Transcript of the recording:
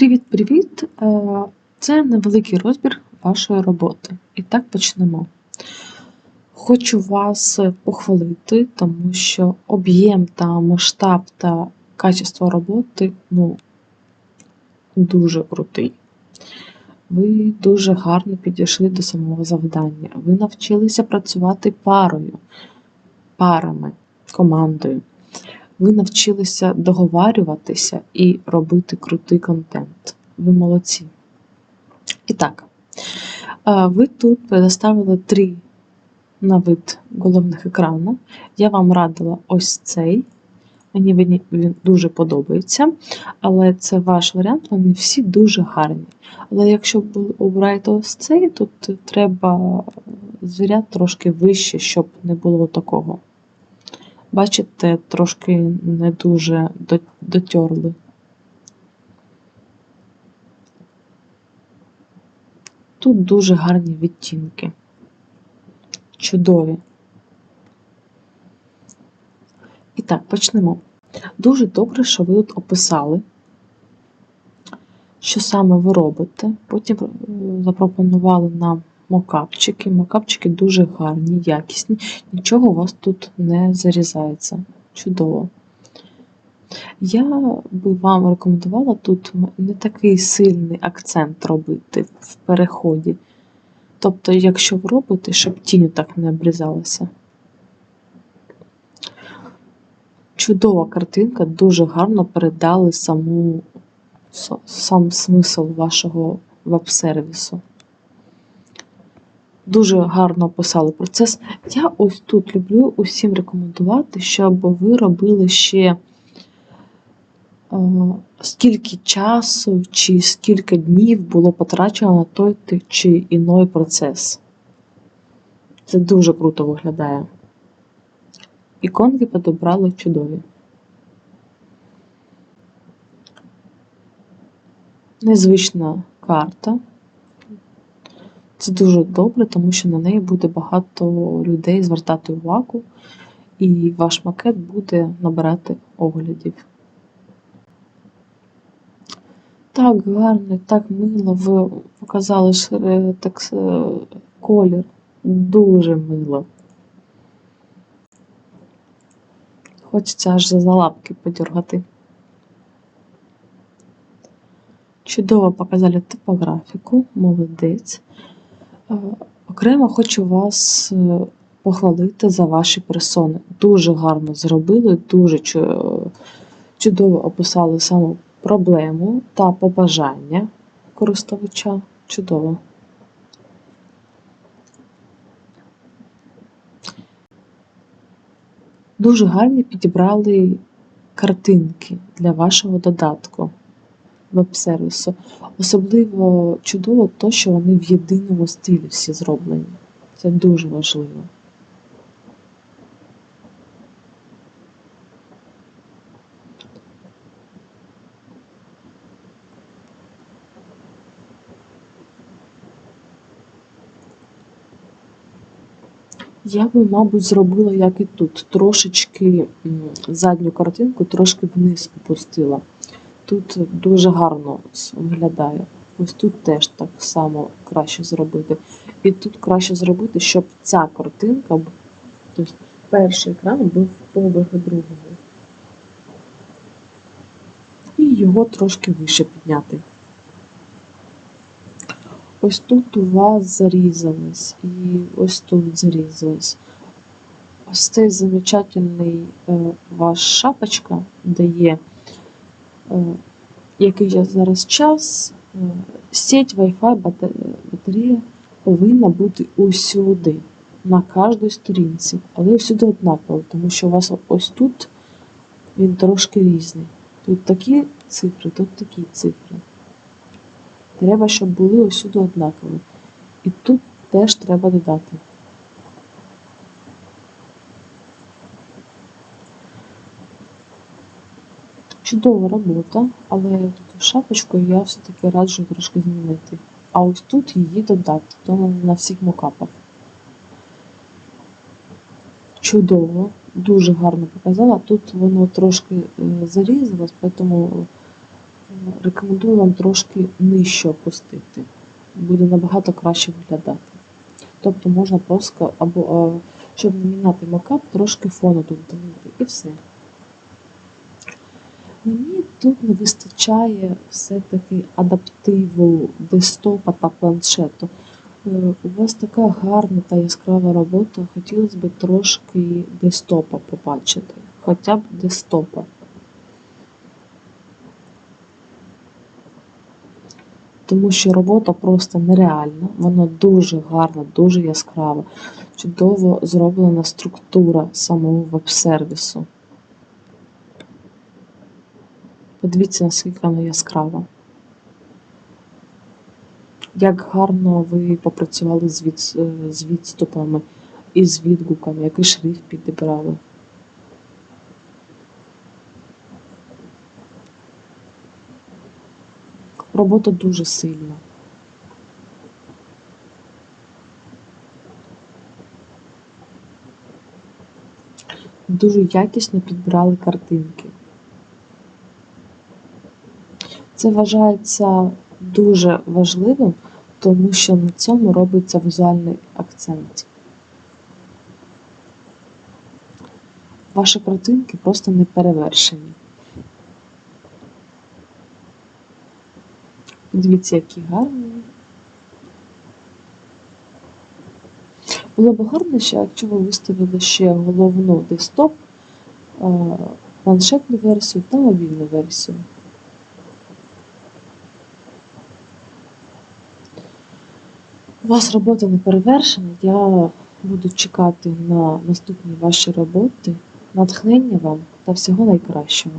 Привіт-привіт! Е, Це невеликий розбір вашої роботи. І так почнемо. Хочу вас похвалити, тому що об'єм та масштаб та качество роботи ну, дуже крутий. Ви дуже гарно підійшли до самого завдання. Ви навчилися працювати парою, парами, командою. Ви навчилися договарюватися і робити крутий контент. Ви молодці. І так, ви тут предоставили три на вид головних екрана. Я вам радила ось цей. Мені він дуже подобається, але це ваш варіант, вони всі дуже гарні. Але якщо обираєте ось цей, тут треба звіряти трошки вище, щоб не було такого. Бачите, трошки не дуже дотерли. Тут дуже гарні відтінки. Чудові. І так, почнемо. Дуже добре, що ви тут описали, що саме ви робите. Потім е, запропонували нам мокапчики. Мокапчики дуже гарні, якісні. Нічого у вас тут не зарізається. Чудово. Я би вам рекомендувала тут не такий сильний акцент робити в переході. Тобто, якщо ви робите, щоб тінь так не обрізалася. Чудова картинка, дуже гарно передали саму, сам смисл вашого веб-сервісу. Дуже гарно описали процес. Я ось тут люблю усім рекомендувати, щоб ви робили ще е, скільки часу чи скільки днів було потрачено на той чи іной процес. Це дуже круто виглядає. Іконки підобрали чудові. Незвична карта. Це дуже добре, тому що на неї буде багато людей звертати увагу, і ваш макет буде набирати оглядів. Так гарно, так мило. Ви показали е, так, е, колір. Дуже мило. Хочеться аж за лапки подергати. Чудово показали типографіку, молодець. Е, Окремо хочу вас е, похвалити за ваші персони. Дуже гарно зробили, дуже чудово описали саму проблему та побажання користувача. Чудово. Дуже гарні підібрали картинки для вашого додатку веб-сервісу. Особливо чудово то, що вони в єдиному стилі всі зроблені. Це дуже важливо. Я би, мабуть, зробила, як і тут. Трошечки задню картинку трошки вниз опустила. Тут дуже гарно виглядає. Ось тут теж так само краще зробити. І тут краще зробити, щоб ця картинка, тобто перший екран був поверх другого. І його трошки вище підняти. Ось тут у вас зарізалось, і ось тут зарізалось. Ось цей замечательний е, ваш шапочка дає, який я зараз час, е, сеть Wi-Fi бата- батарея повинна бути усюди, на кожній сторінці, але всюди однаково, тому що у вас ось тут він трошки різний. Тут такі цифри, тут такі цифри. Треба, щоб були усюди однакові. І тут теж треба додати. Чудова робота, але шапочку я все-таки раджу трошки змінити. А ось тут її додати, тому на всіх мокапах. Чудово, дуже гарно показала. Тут воно трошки е, зарізалось, тому рекомендую вам трошки нижче опустити. Буде набагато краще виглядати. Тобто можна просто або е, щоб міняти макап, трошки фону тут долити і все. Мені тут не вистачає все-таки адаптиву десктопа та планшету. Е, У вас така гарна та яскрава робота, хотілося б трошки десктопа побачити. Хоча б десктопа. Тому що робота просто нереальна, вона дуже гарна, дуже яскрава, чудово зроблена структура самого веб-сервісу. Подивіться, наскільки вона яскрава. Як гарно ви попрацювали з, від, з відступами і з відгуками, який шрифт підібрали. Робота дуже сильна. Дуже якісно підбирали картинки. Це вважається дуже важливим, тому що на цьому робиться візуальний акцент. Ваші картинки просто не перевершені. Дивіться, які гарні. Було б гарно, якщо ви виставили ще головну десктоп, е, планшетну версію та мобільну версію. У вас робота не перевершена. Я буду чекати на наступні ваші роботи, натхнення вам та всього найкращого.